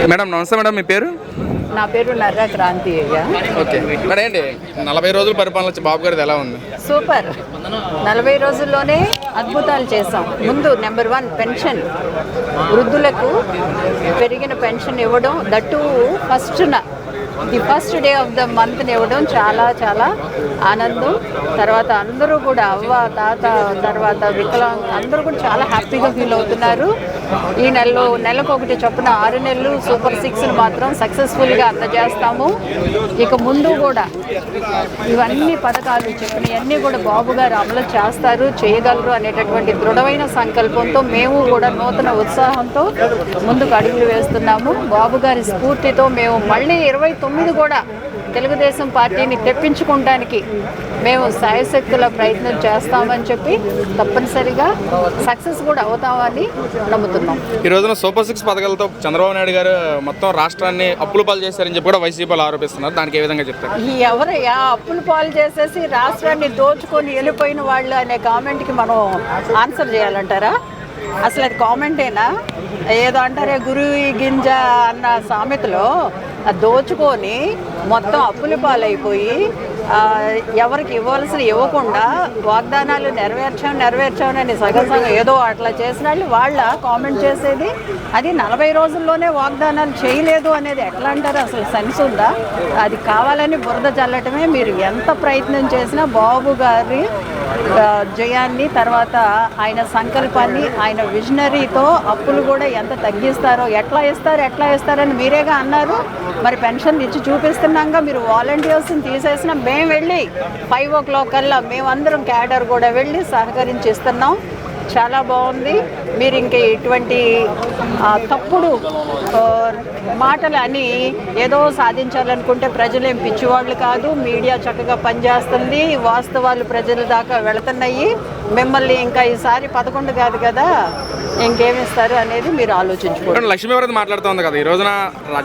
Madam నమస్తే madam మీ పేరు? నా పేరు నర్రా క్రాంతి అయ్యా. ఓకే. మేడం ఏంటి? నలభై రోజుల పరిపాలన వచ్చి బాబు గారిది ఎలా ఉంది? సూపర్. నలభై రోజుల్లోనే అద్భుతాలు చేసాం ముందు నెంబర్ వన్ పెన్షన్. వృద్ధులకు పెరిగిన పెన్షన్ ఇవ్వడం that ఫస్ట్న. The first day of the మంత్ని ఇవ్వడం చాలా చాలా ఆనందం. తర్వాత అందరూ కూడా అవ్వ తాత తర్వాత వికలాంగ్ అందరూ కూడా చాలా హ్యాపీగా ఫీల్ అవుతున్నారు. ఈ నెలలో నెలకు ఒకటి చొప్పున ఆరు నెలలు సూపర్ సిక్స్ మాత్రం సక్సెస్ఫుల్గా అందజేస్తాము. ఇక ముందు కూడా ఇవన్నీ పథకాలు చెప్పినవన్నీ కూడా బాబు గారు అమలు చేస్తారు చేయగలరు అనేటటువంటి దృఢమైన సంకల్పంతో మేము కూడా నూతన ఉత్సాహంతో ముందుకు అడుగులు వేస్తున్నాము. బాబు గారి స్ఫూర్తితో మేము మళ్ళీ ఇరవై తొమ్మిది కూడా తెలుగుదేశం పార్టీని తెప్పించుకోవడానికి మేము సాయశక్తుల ప్రయత్నం చేస్తామని చెప్పి తప్పనిసరిగా సక్సెస్ కూడా అవుతామని నమ్ముతున్నాం. ఈ రోజున సూపర్ సిక్స్ పథకాలతో చంద్రబాబు నాయుడు గారు మొత్తం రాష్ట్రాన్ని అప్పులు పాలు చేశారని చెప్పి కూడా వైసీపీలు ఆరోపిస్తున్నారు. దానికి ఏ విధంగా చెప్తారు? ఈ ఎవరయ్యా అప్పులు పాలు చేసేసి రాష్ట్రాన్ని దోచుకొని వెళ్ళిపోయిన వాళ్ళు అనే కామెంట్కి మనం ఆన్సర్ చేయాలంటారా? అసలు అది కామెంటేనా ఏదో అంటారే గురువి గింజ అన్న సామెతలో అది దోచుకొని మొత్తం అప్పుల పాలైపోయి ఎవరికి ఇవ్వాల్సిన ఇవ్వకుండా వాగ్దానాలు నెరవేర్చాం నెరవేర్చామని సగం సగం ఏదో అట్లా చేసిన వాళ్ళు వాళ్ళ కామెంట్ చేసేది అది నలభై రోజుల్లోనే వాగ్దానాలు చేయలేదు అనేది ఎట్లా అంటారు? అసలు సెన్స్ ఉందా? అది కావాలని బురద చల్లటమే. మీరు ఎంత ప్రయత్నం చేసినా బాబు గారి జయాన్ని తర్వాత ఆయన సంకల్పాన్ని ఆయన విజనరీతో అప్పులు కూడా ఎంత తగ్గిస్తారో ఎట్లా ఇస్తారు ఎట్లా ఇస్తారని మీరేగా అన్నారు. మరి పెన్షన్ ఇచ్చి చూపిస్తున్నాగా మీరు వాలంటీర్స్ని తీసేసిన మేము వెళ్ళి ఫైవ్ ఓ క్లాక్ కల్లా మేమందరం క్యాడర్ కూడా వెళ్ళి సహకరించి ఇస్తున్నాం చాలా బాగుంది. మీరు ఇంక ఇటువంటి తప్పుడు మాటలు అని ఏదో సాధించాలనుకుంటే ప్రజలేం పిచ్చివాళ్ళు కాదు. మీడియా చక్కగా పనిచేస్తుంది. వాస్తవాలు ప్రజల దాకా వెళుతున్నాయి. మిమ్మల్ని ఇంకా ఈసారి పదకొండు కాదు కదా ఇంకేమిస్తారు అనేది మీరు ఆలోచించుకోండి. మేడం లక్ష్మీవరది మాట్లాడుతుంది కదా ఈ రోజున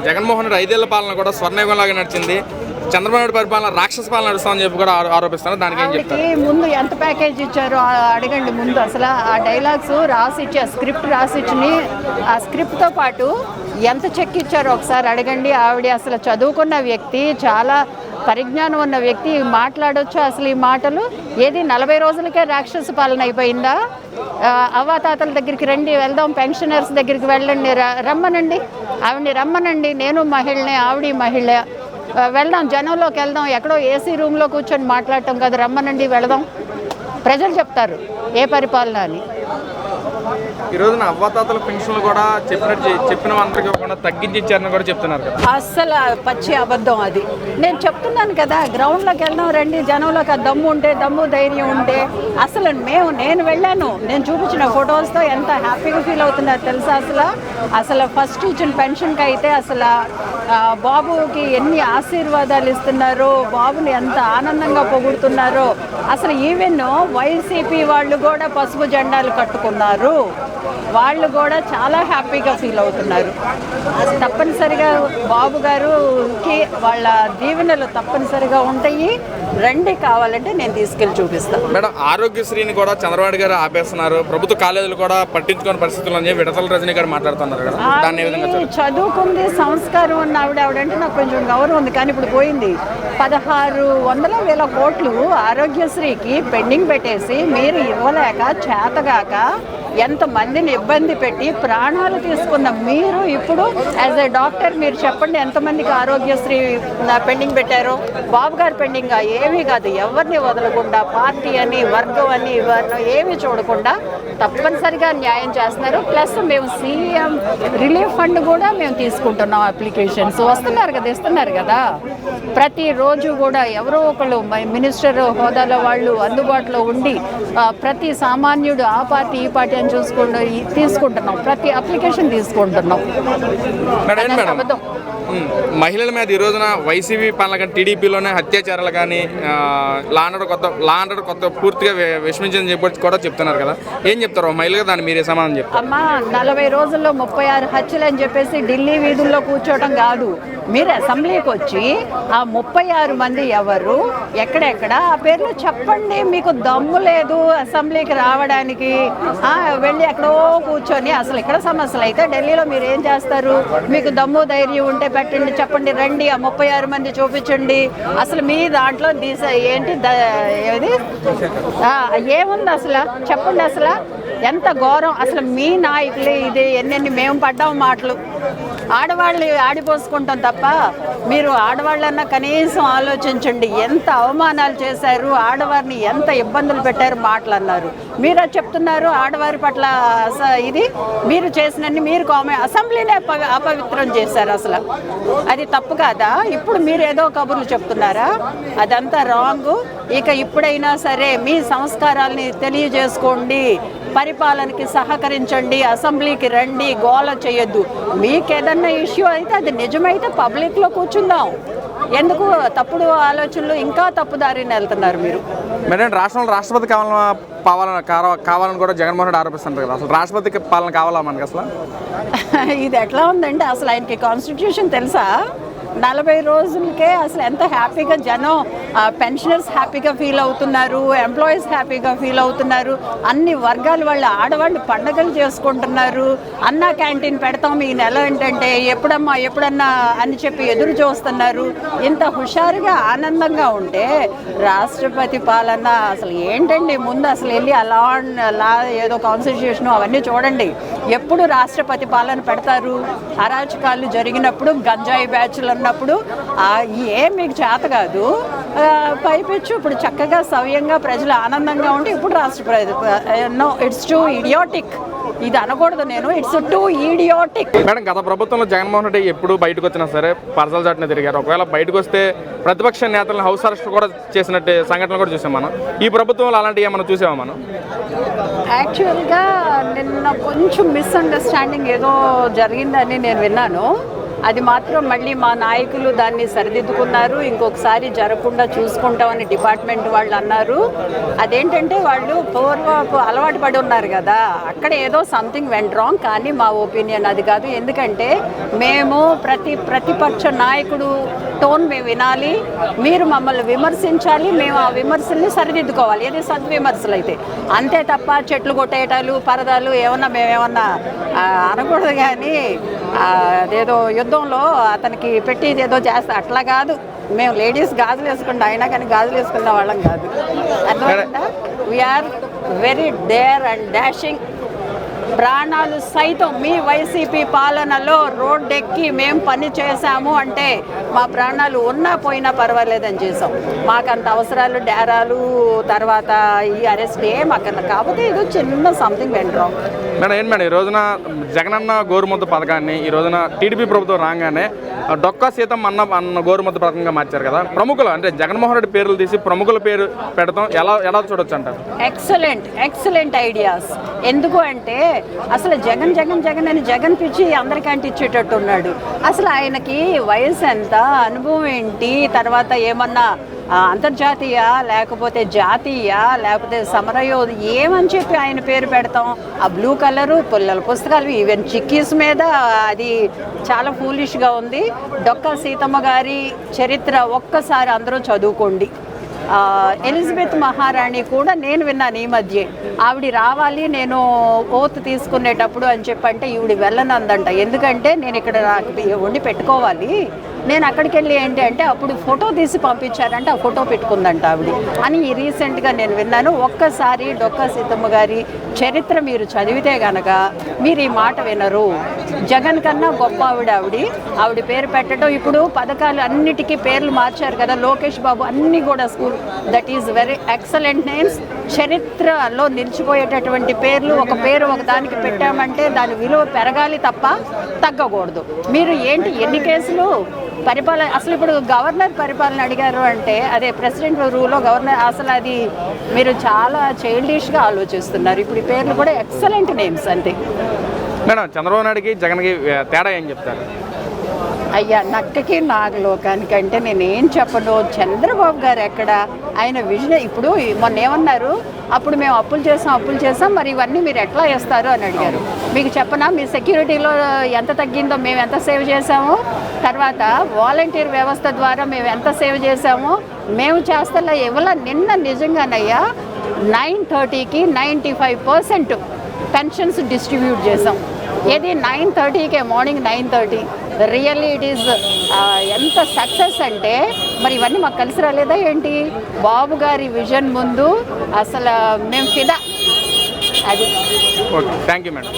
జగన్మోహన్ రెడ్డి ఐదేళ్ళ పాలన కూడా స్వర్ణయుగంలాగా నడిచింది. చంద్రబాబు పరిపాలన రాక్షస పాలన నడుస్తామని చెప్పి కూడా ఆరో- ఆరోపిస్తున్నారు. దానికి ఏం చెప్తారు? ఆవిడకి ముందు ఎంత ప్యాకేజ్ ఇచ్చారో అడగండి ముందు. అసలు ఆ డైలాగ్స్ రాసి ఇచ్చి ఆ స్క్రిప్ట్ రాసి ఇచ్చి ఆ స్క్రిప్ట్తో పాటు ఎంత చెక్ ఇచ్చారో ఒకసారి అడగండి. ఆవిడ అసలు చదువుకున్న వ్యక్తి చాలా పరిజ్ఞానం ఉన్న వ్యక్తి మాట్లాడొచ్చు అసలు ఈ మాటలు? ఏది నలభై రోజులకే రాక్షస పాలన అయిపోయిందా? అవ్వాతాతల దగ్గరికి రండి వెళ్దాం పెన్షనర్స్ దగ్గరికి వెళ్ళండి రమ్మనండి. ఆవిడని రమ్మనండి నేను మహిళనే ఆవిడ మహిళ. వెళ్దాం జనంలోకి వెళ్దాం. ఎక్కడో ఏసీ రూమ్లో కూర్చొని మాట్లాడటం కదా. రమ్మనండి వెళదాం. ప్రజలు చెప్తారు ఏ పరిపాలన అని. ఈ రోజున అవ్వాతాతల పెన్షన్లు కూడా చెప్పినట్టు చెప్పిన అందరికి ఇవ్వకుండా తగ్గించి ఇచ్చారని కూడా చెప్తున్నారు కదా. అస్సలు పచ్చి అబద్ధం అది. నేను చెప్తున్నాను కదా గ్రౌండ్లోకి వెళ్దాం రండి జనంలోకి ఆ దమ్ము ఉంటే దమ్ము ధైర్యం ఉంటే. అసలు మేము నేను వెళ్ళాను. నేను చూపించిన ఫొటోస్తో ఎంత హ్యాపీగా ఫీల్ అవుతుందో తెలుసా అసలు? అసలు ఫస్ట్ ఇచ్చిన పెన్షన్కి అయితే అసలు బాబుకి ఎన్ని ఆశీర్వాదాలు ఇస్తున్నారో బాబుని ఎంత ఆనందంగా పొగుడుతున్నారో. అసలు ఈవెన్ వైసీపీ వాళ్ళు కూడా పసుపు జెండాలు కట్టుకున్నారు. వాళ్ళు కూడా చాలా హ్యాపీగా ఫీల్ అవుతున్నారు. తప్పనిసరిగా బాబు గారుకి వాళ్ళ దీవెనలు తప్పనిసరిగా ఉంటాయి. రండి కావాలంటే నేను తీసుకెళ్ళి చూపిస్తాను మేడం ఆరోగ్యశ్రీని కూడా చంద్రబాబు గారు ఆపేస్తున్నారు. ప్రభుత్వ కాలేజీలు కూడా పట్టించుకోని పరిస్థితులు అని విడతల రజనీ గారు మాట్లాడుతున్నారు చదువుకుంది సంస్కారం ఉన్న ఆవిడ ఆవిడంటే నాకు కొంచెం గౌరవం ఉంది. కానీ ఇప్పుడు పోయింది. పదహారు వందల వేల కోట్లు ఆరోగ్యశ్రీకి పెండింగ్ పెట్టేసి మీరు ఇవ్వలేక చేతగాక ఎంతమందిని ఇబ్బంది పెట్టి ప్రాణాలు తీసుకున్న మీరు ఇప్పుడు యాజ్ ఎ డాక్టర్ మీరు చెప్పండి ఎంతమందికి ఆరోగ్యశ్రీ నా పెండింగ్ పెట్టారో? బాబు గారు పెండింగ్ ఏమీ కాదు. ఎవరిని వదలకుండా పార్టీ అని వర్గం అని ఇవన్నీ ఏమీ చూడకుండా తప్పనిసరిగా న్యాయం చేస్తున్నారు. ప్లస్ మేము సీఎం రిలీఫ్ ఫండ్ కూడా మేము తీసుకుంటున్నాం అప్లికేషన్స్. వస్తున్నారు కదా ఇస్తున్నారు కదా. ప్రతిరోజు కూడా ఎవరో ఒకళ్ళు మినిస్టర్ హోదాలో వాళ్ళు అందుబాటులో ఉండి ప్రతి సామాన్యుడు ఆ పార్టీ ఈ పార్టీ అని చూసుకుంటూ తీసుకుంటున్నాం. ప్రతి అప్లికేషన్ తీసుకుంటున్నాం. అబద్ధం. మహిళల మీద ఈ రోజున వైసీపీ పాలన కానీ టీడీపీలోనే హత్యాచారాలు కానీ లాండర్ కొత్త లాండర్ కొత్త పూర్తిగా విస్మించని చెప్పి కూడా చెప్తున్నారు కదా. ఏం చెప్తారు? మహిళగా దాన్ని మీరే సమాధానం చెప్తారు? అమ్మా నలభై రోజుల్లో ముప్పై ఆరు హత్యలు అని చెప్పేసి ఢిల్లీ వీధుల్లో కూర్చోవడం కాదు. మీరు అసెంబ్లీకి వచ్చి ఆ ముప్పై ఆరు మంది ఎవరు ఎక్కడెక్కడ ఆ పేర్లు చెప్పండి. మీకు దమ్ము లేదు అసెంబ్లీకి రావడానికి. వెళ్ళి ఎక్కడో కూర్చొని అసలు ఇక్కడ సమస్యలు అయితే ఢిల్లీలో మీరు ఏం చేస్తారు? మీకు దమ్ము ధైర్యం ఉంటే పెట్టండి చెప్పండి రండి ఆ ముప్పై ఆరు మంది చూపించండి. అసలు మీ దాంట్లో దిశ ఏంటి? ఏది? ఏముంది అసలు? చెప్పండి అసలు. ఎంత ఘోరం? అసలు మీ నాయకులు ఇది ఎన్నెన్ని మేము పడ్డాం మాటలు. ఆడవాళ్ళు ఆడిపోసుకుంటాం తప్ప మీరు ఆడవాళ్ళన్నా కనీసం ఆలోచించండి ఎంత అవమానాలు చేశారు ఆడవారిని ఎంత ఇబ్బందులు పెట్టారు మాటలు అన్నారు మీరు అది చెప్తున్నారు ఆడవారి పట్ల ఇది మీరు చేసినన్ని మీరు కామె అసెంబ్లీనే అప- అపవిత్రం చేశారు అసలు. అది తప్పు కాదా? ఇప్పుడు మీరు ఏదో కబుర్లు చెప్తున్నారా? అదంతా రాంగ్. ఇక ఇప్పుడైనా సరే మీ సంస్కారాల్ని తెలియజేసుకోండి. పరిపాలనకి సహకరించండి అసెంబ్లీకి రండి గోల చేయొద్దు. మీకు ఏదన్నా ఇష్యూ అయితే అది నిజమైతే పబ్లిక్లో కూర్చుందాం. ఎందుకు తప్పుడు ఆలోచనలు ఇంకా తప్పుదారిని వెళ్తున్నారు మీరు? మేడం రాష్ట్రంలో రాష్ట్రపతి కావాలని కావాలని కావ- కావాలని కూడా జగన్మోహన్ రెడ్డి ఆరోపిస్తుంటారు కదా. అసలు రాష్ట్రపతి పాలన కావాలా మనకి అసలు? ఇది ఎట్లా ఉందంటే అసలు ఆయనకి కాన్స్టిట్యూషన్ తెలుసా? నలభై రోజులకే అసలు ఎంత హ్యాపీగా జనం పెన్షనర్స్ హ్యాపీగా ఫీల్ అవుతున్నారు ఎంప్లాయీస్ హ్యాపీగా ఫీల్ అవుతున్నారు అన్ని వర్గాల వాళ్ళు ఆడవాళ్ళు పండగలు చేసుకుంటున్నారు. అన్నా క్యాంటీన్ పెడతాం ఈ నెల ఏంటంటే ఎప్పుడమ్మా ఎప్పుడన్నా అని చెప్పి ఎదురు చూస్తున్నారు. ఇంత హుషారుగా ఆనందంగా ఉంటే రాష్ట్రపతి పాలన అసలు ఏంటండి? ముందు అసలు వెళ్ళి అలా లా ఏదో కాన్స్టిట్యూషన్ అవన్నీ చూడండి. ఎప్పుడు రాష్ట్రపతి పాలన పెడతారు? అరాచకాలు జరిగినప్పుడు గంజాయి బ్యాచ్లు ఉన్నప్పుడు ఏం మీకు చేత కాదు. పైపెచ్చు. ఇప్పుడు చక్కగా సవ్యంగా ప్రజలు ఆనందంగా ఉంటే ఇప్పుడు రాష్ట్రపతి నో ఇట్స్ టూ ఇడియోటిక్ ఇది అనకూడదు నేను. ఇట్స్ టూ ఈడియోటిక్ మేడం గత ప్రభుత్వంలో జగన్మోహన్ రెడ్డి ఎప్పుడు బయటకు వచ్చినా సరే పరసల చాటున తిరిగారు. ఒకవేళ బయటకు వస్తే ప్రతిపక్ష నేతలను హౌస్ అరెస్ట్ కూడా చేసినట్టు సంఘటనలు కూడా చూసాం మనం. ఈ ప్రభుత్వంలో అలాంటివి ఏమైనా చూసామా మనం? యాక్చువల్గా నిన్న కొంచెం మిస్అండర్స్టాండింగ్ ఏదో జరిగిందని నేను విన్నాను. అది మాత్రం మళ్ళీ మా నాయకులు దాన్ని సరిదిద్దుకున్నారు. ఇంకొకసారి జరగకుండా చూసుకుంటామని డిపార్ట్మెంట్ వాళ్ళు అన్నారు. అదేంటంటే వాళ్ళు పూర్వపు అలవాటు పడి ఉన్నారు కదా అక్కడ ఏదో సంథింగ్ వెంట్ రాంగ్ కానీ మా ఒపీనియన్ అది కాదు. ఎందుకంటే మేము ప్రతి ప్రతిపక్ష నాయకుడు టోన్ మేము వినాలి మీరు మమ్మల్ని విమర్శించాలి మేము ఆ విమర్శల్ని సరిదిద్దుకోవాలి. ఏది సద్విమర్శలు అయితే. అంతే తప్ప చెట్లు కొట్టేయటాలు పరదాలు ఏమన్నా మేమేమన్నా ఆ, అనకూడదు కానీ అదేదో యుద్ధంలో అతనికి పెట్టి ఏదో చేస్తా. అట్లా కాదు. మేము లేడీస్ గాజులు వేసుకుంటాం. అయినా కానీ గాజులు వేసుకున్న వాళ్ళం కాదు. అర్థమైందా? We are very dare and dashing ప్రాణాలు సైతం మీ వైసీపీ పాలనలో రోడ్డెక్కి మేము పని చేశాము అంటే మా ప్రాణాలు ఉన్నా పోయినా పర్వాలేదని చేసాం మాకంత అవసరాలు డేరాలు తర్వాత ఈ అరెస్ట్ ఏం అక్కడ కాకపోతే ఏదో చిన్న సంథింగ్ వెంట్ రాంగ్ మేడం ఏంటి మేడం ఈ రోజున జగనన్న గోరుముద్ద పథకాన్ని ఈ రోజున టీడీపీ ప్రభుత్వం రాగానే డొక్కా సీతం అన్న అన్న గోరుముద్ద పథకంగా మార్చారు కదా. ప్రముఖులు అంటే జగన్మోహన్ రెడ్డి పేర్లు తీసి ప్రముఖుల పేరు పెడతాం ఎలా ఎలా చూడొచ్చు అంటారు? ఎక్సలెంట్ ఎక్సలెంట్ ఐడియాస్ ఎందుకు అంటే అసలు జగన్ జగన్ జగన్ అని జగన్ పిచ్చి అందరికీ అంటించేటట్టు ఉన్నాడు. అసలు ఆయనకి వయసు ఎంత అనుభవం ఏంటి తర్వాత ఏమన్నా అంతర్జాతీయ లేకపోతే జాతీయ లేకపోతే సమరయోధి ఏమని చెప్పి ఆయన పేరు పెడతాం? ఆ బ్లూ కలరు పిల్లల పుస్తకాలు ఈవెన్ చిక్కీస్ మీద అది చాలా ఫూలిష్గా ఉంది. డొక్క సీతమ్మ గారి చరిత్ర ఒక్కసారి అందరూ చదువుకోండి. ఎలిజబెత్ మహారాణి కూడా నేను విన్నాను ఈ మధ్య. ఆవిడ రావాలి నేను ఓత్ తీసుకునేటప్పుడు అని చెప్పంటే ఈవిడ వెళ్ళనందంట. ఎందుకంటే నేను ఇక్కడ నాకు వండి పెట్టుకోవాలి. నేను అక్కడికి వెళ్ళి ఏంటి అంటే అప్పుడు ఫోటో తీసి పంపించారంటే ఆ ఫోటో పెట్టుకుందంట ఆవిడ. అని ఈ రీసెంట్గా నేను విన్నాను. ఒక్కసారి డొక్క సీతమ్మ గారి చరిత్ర మీరు చదివితే గనక మీరు ఈ మాట వినరు. జగన్ కన్నా గొప్ప ఆవిడ ఆవిడ. ఆవిడ పేరు పెట్టడం ఇప్పుడు పథకాలు అన్నిటికీ పేర్లు మార్చారు కదా. లోకేష్ బాబు అన్ని కూడా school. That is very excellent names. చరిత్రలో నిలిచిపోయేటటువంటి పేర్లు ఒక పేరు ఒక దానికి పెట్టామంటే దాని విలువ పెరగాలి తప్ప తగ్గకూడదు. మీరు ఏంటి ఎన్ని కేసులు? పరిపాలన అసలు ఇప్పుడు గవర్నర్ పరిపాలన అడిగారు అంటే అదే ప్రెసిడెంట్ రూల్లో గవర్నర్ అసలు అది మీరు చాలా చైల్డిష్గా ఆలోచిస్తున్నారు. ఇప్పుడు ఈ పేర్లు కూడా ఎక్సలెంట్ నేమ్స్ అంతే. మేడం చంద్రబాబు నాయుడుకి జగన్కి తేడా ఏం చెప్తారు? అయ్యా నక్కకి నాగలోకానికి అంటే నేను ఏం చెప్పను. చంద్రబాబు గారు ఎక్కడ? ఆయన విజన్ ఇప్పుడు మొన్న ఏమన్నారు? అప్పుడు మేము అప్పులు చేసాం అప్పులు చేసాం మరి ఇవన్నీ మీరు ఎట్లా వేస్తారు అని అడిగారు. మీకు చెప్పనా? మీ సెక్యూరిటీలో ఎంత తగ్గిందో మేము ఎంత సేవ్ చేసాము? తర్వాత వాలంటీర్ వ్యవస్థ ద్వారా మేము ఎంత సేవ్ చేసాము మేము చేస్తలే ఇవాళ నిన్న నిజంగానయ్యా నైన్ థర్టీకి ninety five percent pensions distribute చేసాం ఏది నైన్ థర్టీకే morning nine thirty. Really it is ఎంత సక్సెస్ అంటే మరి ఇవన్నీ మాకు కలిసి రాలేదా ఏంటి? బాబు గారి విజన్ ముందు అసలు మేము ఫిదా. అది. Thank you madam.